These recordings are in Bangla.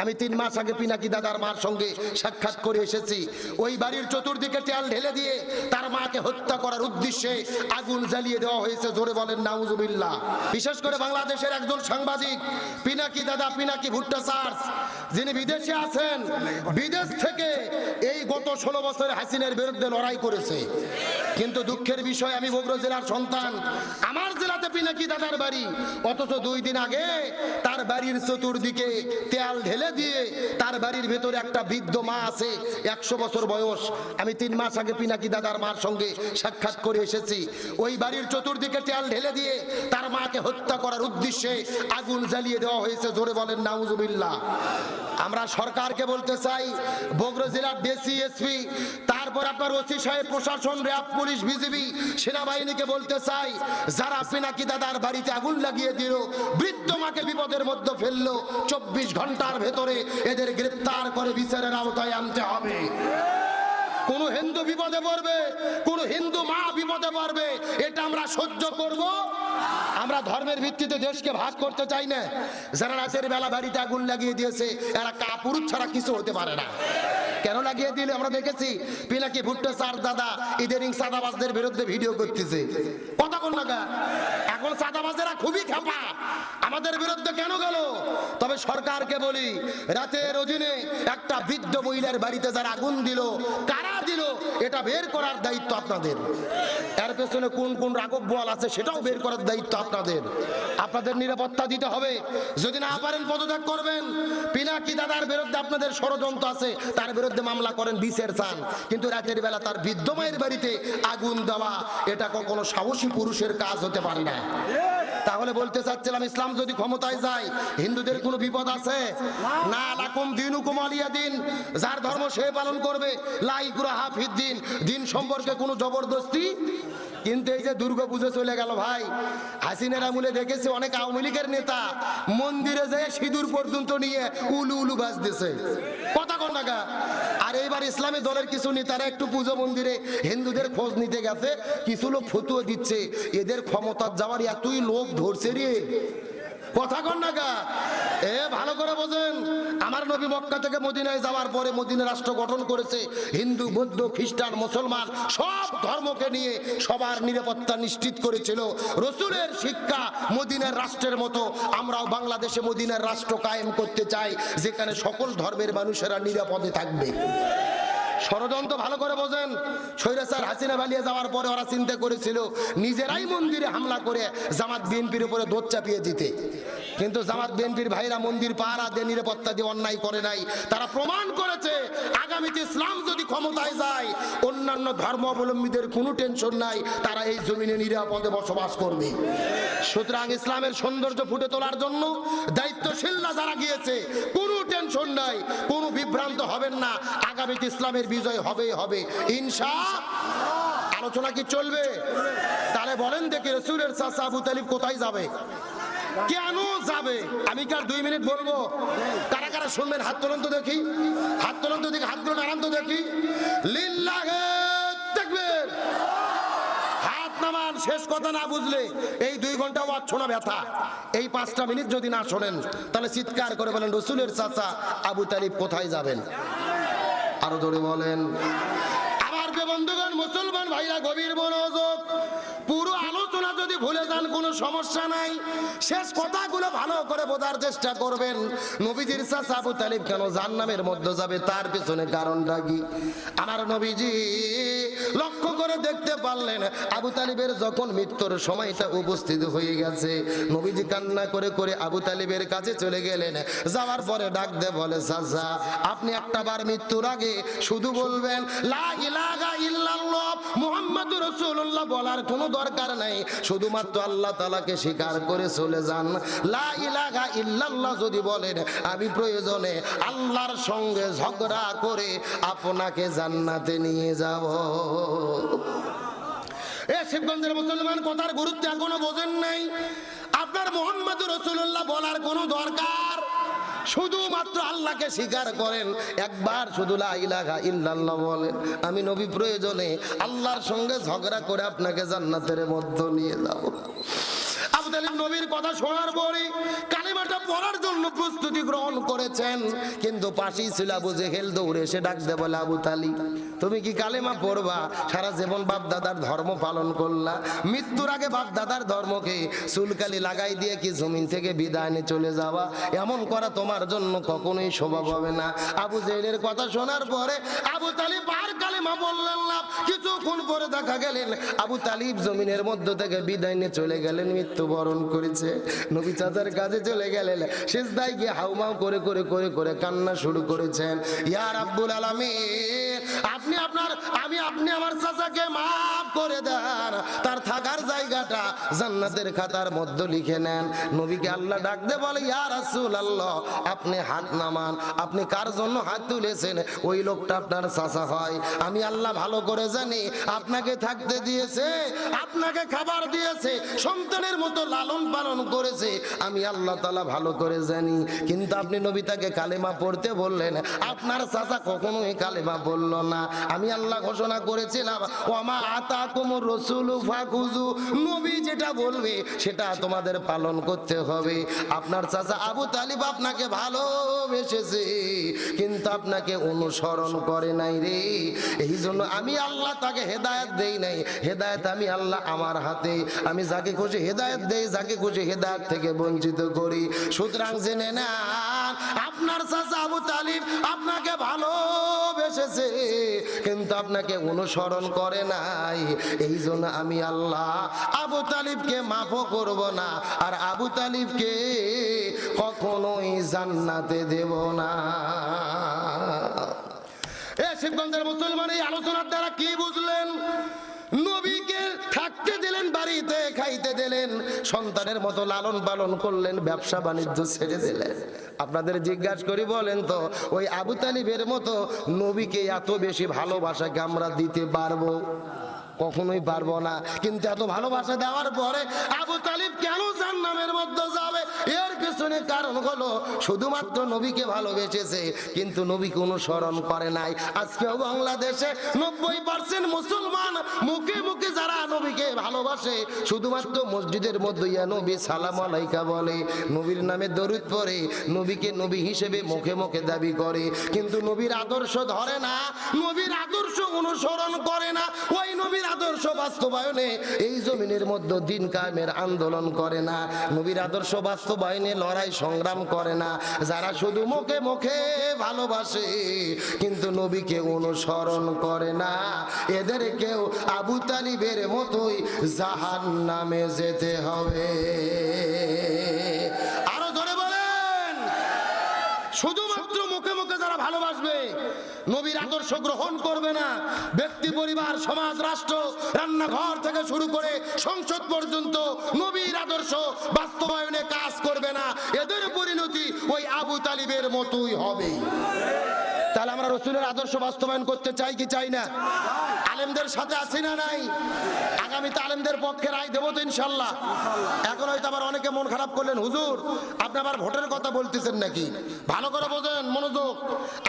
আমি তিন মাস আগে পিনাকি দাদার মার সঙ্গে সাক্ষাৎ করে এসেছি। ওই বাড়ির চতুর্দিকে তেল ঢেলে দিয়ে তার মাকে হত্যা করার উদ্দেশ্যে আগুন জ্বালিয়ে দেওয়া হয়েছে, জোরে বলেন, নাউজুবিল্লাহ। বিশেষ করে বাংলাদেশের একজন সাংবাদিক, পিনাকি দাদা, পিনাকি ভুট্টা সার্স, যিনি বিদেশে আছেন, বিদেশ থেকে এই গত ষোলো বছরে হাসিনের বিরুদ্ধে লড়াই করেছে। কিন্তু দুঃখের বিষয়, আমি বগুড়া জেলার সন্তান। আমার জেলাতে পিনাকি দাদার বাড়ি। অথচ দুই দিন আগে তার বাড়ির চতুর্দিকে তেল ঢেলে দিয়ে তার বাড়ির ভেতরে একটা বৃদ্ধ মা আছে, একশো বছর বয়স। আমি তিন মাস আগে পিনাকি দাদার মার সঙ্গে সাক্ষাৎ করে এসেছি। ওই বাড়ির চতুর্দিকে তেল ঢেলে দিয়ে তার মাকে হত্যা করার উদ্দেশ্যে আগুন জ্বালিয়ে দেওয়া হয়েছে। জোরে বলেন, নাউজুবিল্লাহ। আমরা সরকারকে বলতে চাই, বগুড়া জেলার ডিসি এসপি, তারপর আপনার ওসি সাহেব, প্রশাসন, র্যাব, পুলিশ, বিজিবি, সেনাবাহিনীকে বলতে চাই, যারা পিনাকি দাদার বাড়িতে আগুন লাগিয়ে দিল, বৃদ্ধ মাকে বিপদের মধ্যে ফেলল, চব্বিশ ঘণ্টার ভেতরে এদের গ্রেপ্তার করে বিচারের আওতায় আনতে হবে। কোন হিন্দু বিপদে পড়বে, কোন হিন্দু মা বিপদে পড়বে, এটা আমরা সহ্য করব। আমরা ধর্মের ভিত্তিতে দেশকে ভাগ করতে চাই না। যারা রাতের বেলা বাড়িতে আগুন লাগিয়ে দিয়েছে, এরা কাপুরুষ ছাড়া কিছু হতে পারে না। কেন লাগিয়ে দিলে? আমরা দেখেছি, পিনাকি ভুট্টো স্যার দাদা ইদারিং সাদাবাসদের বিরুদ্ধে ভিডিও করতেছে। কথা কোন লাগা এখন সাদাবাজেরা খুবই খেপা। আমাদের বিরুদ্ধে কেন গেল? তবে সরকারকে বলি, রাতের অধীনে একটা বৃদ্ধ মহিলার বাড়িতে যারা আগুন দিল, কারা দিল, এটা বের করার দায়িত্ব আপনাদের। এর পেছনে কোন কোন রাঘব বল আছে, সেটাও বের করার দায়িত্ব আপনাদের। আপনাদের নিরাপত্তা দিতে হবে। যদি না পারেন পদত্যাগ করবেন। পিনাকি দাদার বিরুদ্ধে আপনাদের ষড়যন্ত্র আছে, তার বিরুদ্ধে মামলা করেন বিশের চান কিন্তু রাতের বেলা তার বৃদ্ধ মায়ের বাড়িতে আগুন দেওয়া, এটা কখনো সাহসী পুরুষের কাজ হতে পারে না। তাহলে বলতে চাচ্ছিলাম, ইসলাম যদি ক্ষমতায় যায়, হিন্দুদের কোনো বিপদ আছে? না, লাকুম দিন হুকুম আলিয়া দিন, যার ধর্ম সে পালন করবে লাইকুরা হাফিদ দিন। দিন সম্পর্কে কোনো জবরদস্তি কিন্তু এই যে দুর্গা পুজো চলে গেল ভাই, হাসিনের আমলে দেখেছি অনেক আওয়ামী লীগের নেতা মন্দিরে যেয়ে সিঁদুর পর্যন্ত নিয়ে উলু উলু বাজতেছে। কথা কোন টাকা আর এইবার ইসলামী দলের কিছু নেতারা একটু পুজো মন্দিরে হিন্দুদের খোঁজ নিতে গেছে, কিছু লোক ফতুয়া দিচ্ছে, এদের ক্ষমতার যাওয়ার এতই লোক ধরছে রে। কথা কন না গা? এ, ভালো করে বোঝেন। আমার নবী মক্কা থেকে মদিনায় যাওয়ার পরে মদিনা রাষ্ট্র গঠন করেছে। হিন্দু, বৌদ্ধ, খ্রিস্টান, মুসলমান সব ধর্মকে নিয়ে সবার নিরাপত্তা নিশ্চিত করেছিল। রসুলের শিক্ষা মদিনার রাষ্ট্রের মতো। আমরাও বাংলাদেশে মদিনার রাষ্ট্র কায়েম করতে চাই, যেখানে সকল ধর্মের মানুষেরা নিরাপদে থাকবে। ষড়যন্ত্র ভালো করে বোঝেন। স্বৈরাচার হাসিনা ভালিয়ে যাওয়ার পরে ওরা চিন্তা করেছিল, নিজেরাই মন্দিরে হামলা করে জামাত বিএনপির উপরে দোধ চাপিয়ে দিতে। কিন্তু জামাত বিএনপির ভাইরা মন্দির পাহারা দিয়ে নিরাপত্তা দিয়ে অন্যায় করে নাই। তারা প্রমাণ করেছে, আগামীতে ইসলাম যদি ক্ষমতায় যায়, অন্যান্য ধর্ম অবলম্বীদের কোনো টেনশন নাই, তারা এই জমিনে নিরাপদে বসবাস করবে। সুতরাং ইসলামের সৌন্দর্য ফুটে তোলার জন্য দায়িত্বশীলরা যারা গিয়েছে, কোনো টেনশন নাই, কোনো বিভ্রান্ত হবেন না, আগামীতে ইসলামের বিজয় হবেই হবে। ইনশা আলোচনা কি চলবে? তাহলে বলেন দেখি, রসুলের চাষা আবু তালিব কোথায় যাবে? কেন যাবে? আমি কি আর দুই মিনিট বলব? কারা কারা শুনবেন? হাত তোলন তো দেখি। হাত তোলন তো দেখি হাত তোলন আরাম তো দেখি। লিল্লাহে দেখবেন? শেষ কথা না বুঝলে এই দুই ঘণ্টা ওয়াজ ব্যথা। এই পাঁচটা মিনিট যদি না শোনেন, তাহলে চিৎকার করে বলেন, রসুলের চাচা আবু তালিব কোথায় যাবেন? আরও জোরে বলেন। আমার বন্ধুগণ, মুসলমান ভাইরা, গভীর মনোযোগ ভুলে যান, কোনো সমস্যা নাই। শেষ কথাগুলো ভালো করে বোঝার চেষ্টা করবেন। নবীজির চাচা আবু তালিব কেন জাহান্নামের মধ্যে যাবে? তার পেছনে কারণটা কি? আমার নবীজি লক্ষ্য করে দেখতে পারলেন, আবু তালিবের যখন মৃত্যুর সময়টা উপস্থিত হয়ে গেছে, নবীজি কান্না করে করে আবু তালিবের কাছে চলে গেলেন। যাওয়ার পরে ডাক দে বলে, চাচা, আপনি একটা বার মৃত্যুর আগে শুধু বলবেন, লা ইলাহা ইল্লাল্লাহ মুহাম্মাদুর রাসূলুল্লাহ বলার কোনো দরকার নাই। শুধুমাত্র আল্লাহ তালাকে স্বীকার করে চলে যান। লা যদি বলেন, আমি প্রয়োজনে আল্লাহর সঙ্গে ঝগড়া করে আপনাকে জান্নাতে নিয়ে যাব। এ শিবগঞ্জের মুসলমান কথার গুরুত্ব এখনও বোঝেন নাই। আপনার মোহাম্মদ রসুল্লাহ বলার কোনো দরকার শুধুমাত্র আল্লাহকে স্বীকার করেন। একবার শুধু বলেন। আমি নবী প্রয়োজনে আল্লাহর সঙ্গে ঝগড়া করে আপনাকে জান্নাতের মধ্য নিয়ে যাব। আবু তালিব নবীর কথা শোনার পরে কালিমাটা পড়ার জন্য প্রস্তুতি গ্রহণ করেছেন। কিন্তু পাশেই ছিল আবু জেহেল দৌড়ে এসে ডাক বলে, আবু তালিব তুমি কি কালেমা পড়বা? সারা জীবন বাপ দাদার ধর্ম পালন করলা। মৃত্যুর আগে বাপ দাদার ধর্মকে চুলকালি লাগাই দিয়ে কি জমিন থেকে বিদায় নিয়ে চলে যাওয়া? এমন করা তোমার জন্য কখনোই স্বভাব হবে না। আবু জেহেলের কথা শোনার পরে আবু তালিব আর কালেমা বললেন না। কিছুক্ষণ পরে দেখা গেলেন আবু তালিব জমিনের মধ্য থেকে বিদায় নিয়ে চলে গেলেন, মৃত্যুবরণ করেছে। নবী চাচার কাছে চলে গেলেন। শেষদায় গিয়ে হাউমাউ করে করে করে করে কান্না শুরু করেছেন। ইয়ার আব্বুল আলামিন! আপনি আপনার, আমি আপনি আমার চাচাকে মাফ করে দেন। তার থাকার জায়গাটা জান্নাতের খাতার মধ্যে লিখে নেন। নবীকে আল্লাহ ডাক দে বলে, ইয়া রাসূল আল্লাহ আপনি হাত নামান। আপনি কার জন্য হাত তুলেছেন? ওই লোকটা আপনার চাচা হয়। আমি আল্লাহ ভালো করে জানি, আপনাকে থাকতে দিয়েছে, আপনাকে খাবার দিয়েছে, সন্তানের মতো লালন পালন করেছে। আমি আল্লাহ তালা ভালো করে জানি। কিন্তু আপনি নবীতাকে কালেমা পড়তে বললেন। আপনার চাচা কখনোই কালেমা বলল না। আমি আল্লাহ ঘোষণা করেছিলাম আতা নবী যেটা বলবে, সেটা তোমাদের পালন করতে হবে। আপনার চাচা আবু তালিব আপনাকে ভালোবেসেছে, কিন্তু আপনাকে অনুসরণ করে নাই রে। এই জন্য আমি আল্লাহ তাকে হেদায়ত দেই নাই। হেদায়েত আমি আল্লাহ আমার হাতে। আমি যাকে খুশি হেদায়ত দেই, যাকে খুশি হেদায়ত থেকে বঞ্চিত করি। সুতরাং জেনে না আপনার চাচা আবু তালিব আপনাকে ভালোবেসেছে, কিন্তু আপনাকে অনুসরণ করে নাই। এই জন্য আমি আল্লাহ আবু তালিবকে মাফও করব না, আর আবু তালিবকে কখনোই জান্নাতে দেব না। এ শিবগঞ্জের মুসলমান মতো লালন পালন করলেন, ব্যবসা বাণিজ্য ছেড়ে দিলেন। আপনাদের জিজ্ঞাসা করি বলেন তো, ওই আবু তালিবের মতো নবীকে এত বেশি ভালোবাসাকে আমরা দিতে পারব? কখনোই পারব না। কিন্তু এত ভালোবাসা দেওয়ার পরে আবু তালিব কেন জান্নামের মধ্যে যাবে? এর পেছনে কারণ হলো, শুধুমাত্র নবীকে ভালোবেসেছে, কিন্তু নবীকে অনুসরণ করে নাই। আজকেও বাংলাদেশে নব্বই পার্সেন্ট মুসলমান মুখে মুখে যারা নবীকে ভালোবাসে, শুধুমাত্র মসজিদের মধ্যে ইয়া নবী সালাম আলাইকা বলে। নবীর নামে দরুদ পড়ে, নবীকে নবী হিসেবে মুখে মুখে দাবি করে। কিন্তু নবীর আদর্শ ধরে না, নবীর আদর্শ অনুসরণ করে না। ওই নবীর আদর্শ বাস্তবায়নে এই জমিনের মধ্যে দিন কায়েমের আন্দোলন করে না। নবীর আদর্শ বাস্তবায়নে লড়াই সংগ্রাম করে না। যারা শুধু মুখে মুখে ভালোবাসে, কিন্তু নবীকে অনুসরণ করে না। এদের কেউ আবু তালিবের মতোই জাহান নামে যেতে হবে। আরও ধরে বলেন, শুধুমাত্র মুখে ভালোবাসবে। নবীর আদর্শ গ্রহণ করবে না। ব্যক্তি, পরিবার, সমাজ, রাষ্ট্র, রান্নাঘর থেকে শুরু করে সংসদ পর্যন্ত নবীর আদর্শ বাস্তবায়নে কাজ করবে না। এদের পরিণতি ওই আবু তালিবের মতোই হবে তাহলে আমরা রসুলের আদর্শ বাস্তবায়ন করতে চাই কি চাই না? আলেমদের সাথে আছি না নাই? আগামীতে আলেমদের পক্ষে রায় দেবো তো ইনশাল্লাহ। এখন হয়তো আবার অনেকে মন খারাপ করলেন, হুজুর, আপনি আবার ভোটের কথা বলতেছেন নাকি? ভালো করে বোঝেন, মনোযোগ।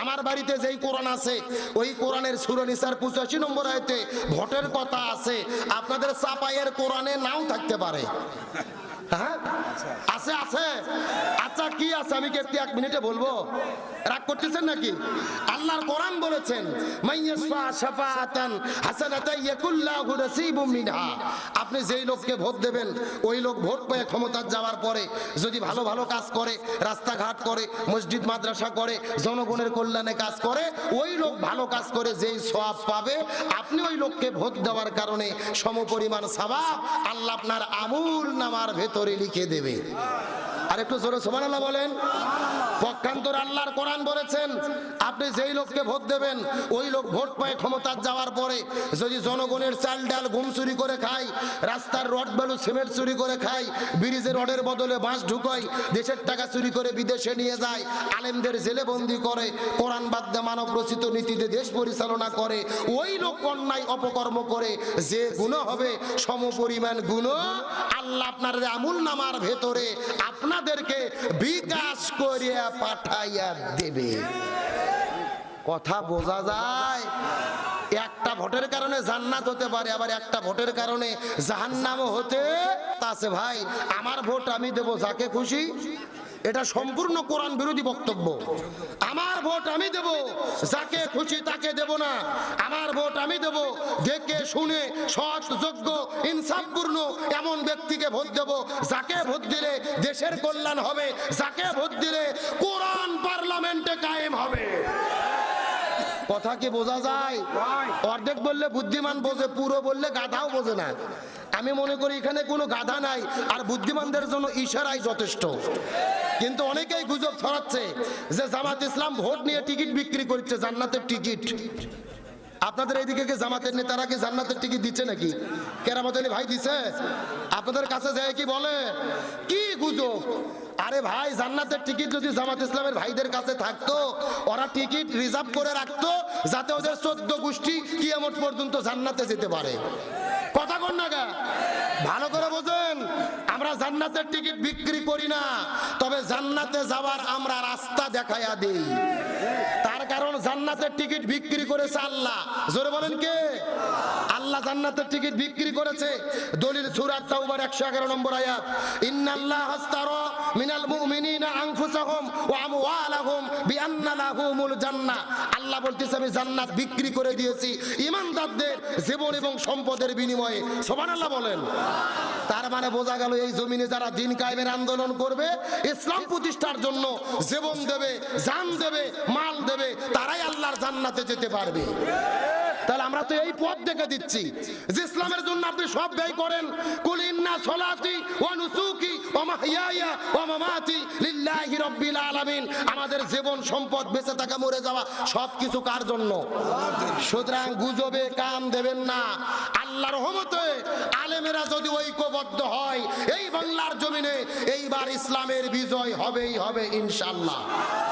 আমার বাড়িতে যেই কোরআন আছে, ওই কোরআনের সুরনিসার পঁচাশি নম্বর আয়তে ভোটের কথা আছে। আপনাদের চাপাইয়ের কোরআনে নাও থাকতে পারে। হ্যাঁ? আছে আছে। আচ্ছা কি আছে? আমি কি এক মিনিটে বলব? রাগ করতেছেন নাকি? আল্লাহর কোরআন বলেছেন আপনি যেই লোককে ভোট দেবেন, ওই লোক ভোট পেয়ে ক্ষমতার যাওয়ার পরে যদি ভালো ভালো কাজ করে, রাস্তাঘাট করে, মসজিদ, মাদ্রাসা করে, জনগণের কল্যাণে কাজ করে, ওই লোক ভালো কাজ করে যেই সওয়াব পাবে, আপনি ওই লোককে ভোট দেওয়ার কারণে সমপরিমাণ সওয়াব আল্লাহ আপনার আমুল নামার ভেতরে লিখে দেবে। আর একটু জোরে সুবহানাল্লাহ বলেন। পক্ষান্তর আল্লাহর কোরআন বলেছেন, আপনি যেই লোককে ভোট দেবেন, ওই লোক ভোট পায় ক্ষমতার যাওয়ার পরে। যদি জনগণের চাল ডাল ঘুম চুরি করে খায়, রাস্তার রড বালু সিমেন্ট চুরি করে খায়, ব্রিজের রডের বদলে বাঁশ ঢুকায়, দেশের টাকা চুরি করে বিদেশে নিয়ে যায়, আলেমদের জেলে বন্দি করে, কোরআন বাদ দিয়ে মানব রচিত নীতিতে দেশ পরিচালনা করে, ওই লোক অন্যায় অপকর্ম করে, যে গুণ হবে সমপরিমাণ গুণ, আল্লাহ আপনার আমুল নামার ভেতরে আপনাদেরকে বিকাশ করিয়া পাঠাইয়া দেবে। কথা বোঝা যায়? একটা ভোটের কারণে জান্নাত হতে পারে, আবার একটা ভোটের কারণে জাহান্নামও হতে আছে ভাই, আমার ভোট আমি দেব, যাকে খুশি এটা সম্পূর্ণ কোরআন বিরোধী বক্তব্য। আমার ভোট আমি দেব যাকে খুশি তাকে দেব না। আমার ভোট আমি দেব দেখে শুনে সৎ যোগ্য ইনসাফপূর্ণ এমন ব্যক্তিকে ভোট দেব যাকে ভোট দিলে দেশের কল্যাণ হবে যাকে ভোট দিলে কোরআন পার্লামেন্টে কায়েম হবে। কথা কি বোঝা যায়? অর্ধেক বললে বুদ্ধিমান বোঝে পুরো বললে গাধাও বোঝে না। আমি মনে করি এখানে কোনো গাধা নাই, আর বুদ্ধিমানদের জন্য ইশারাই যথেষ্ট। কিন্তু অনেকেই গুজব ছড়াচ্ছে যে জামাত ইসলাম ভোট নিয়ে টিকিট বিক্রি করছে, জান্নাতের টিকিট। আপনাদের এইদিকে কি জামাতের নেতারা কি জান্নাতের টিকিট দিচ্ছে নাকি? কেরামত আলী ভাই দিছে? আপনাদের কাছে যায় কি বলে? কি গুজব? আরে ভাই, জান্নাতের টিকিট যদি জামাত ইসলামের ভাইদের কাছে থাকতো, ওরা টিকিট রিজার্ভ করে রাখতো, যাতে ওদের চোদ্দ গোষ্ঠী কিয়ামত পর্যন্ত জান্নাতে যেতে পারে। কথা কন না? ভালো করে বোঝেন, আমরা জান্নাতের টিকিট বিক্রি করি না, তবে জান্নাতে যাওয়ার আমরা রাস্তা দেখাইয়া দিই। তার কারণ জান্নাতের টিকিট বিক্রি করেছে আল্লাহ। জোরে বলেন কে? আল্লাহ জান্নাতের টিকিট বিক্রি করেছে। দলিল সূরা তাওবার 111 নম্বর আয়াত। ইন্নাল্লাহ হাস্তারা মিনাল মুমিনিনা আনফুসাহুম ওয়া আমওয়ালাহুম বিআন্না লাহুমুল জান্নাহ। আল্লাহ বলতেছে, আমি জান্নাত বিক্রি করে দিয়েছি। ঈমানদারদের জীবন এবং সম্পদের বিনিময়ে। সুবহানাল্লাহ বলেন। তার মানে বোঝা গেল, এই জমিনে যারা দিন কায়েমের আন্দোলন করবে, ইসলাম প্রতিষ্ঠার জন্য জীবন দেবে, জান দেবে, মাল দেবে, তারাই আল্লাহর জান্নাতে যেতে পারবে। তাহলে আমরা তো এই পথ দেখে দিচ্ছি যে ইসলামের জন্য আপনি সব ব্যয় করেন। কুল ইন্না সলাতি ওয়া নুসুকি ওয়া মাহইয়ায়া ওয়া মামাতি লিল্লাহি রাব্বিল আলামিন। আমাদের জীবন সম্পদ বেঁচে থাকা, মরে যাওয়া সব কিছু কার জন্য? সুতরাং গুজবে কান দেবেন না। আল্লাহর রহমতে আলেমেরা যদি ঐক্যবদ্ধ হয়, এই বাংলার জমিনে এইবার ইসলামের বিজয় হবেই হবে ইনশাআল্লাহ।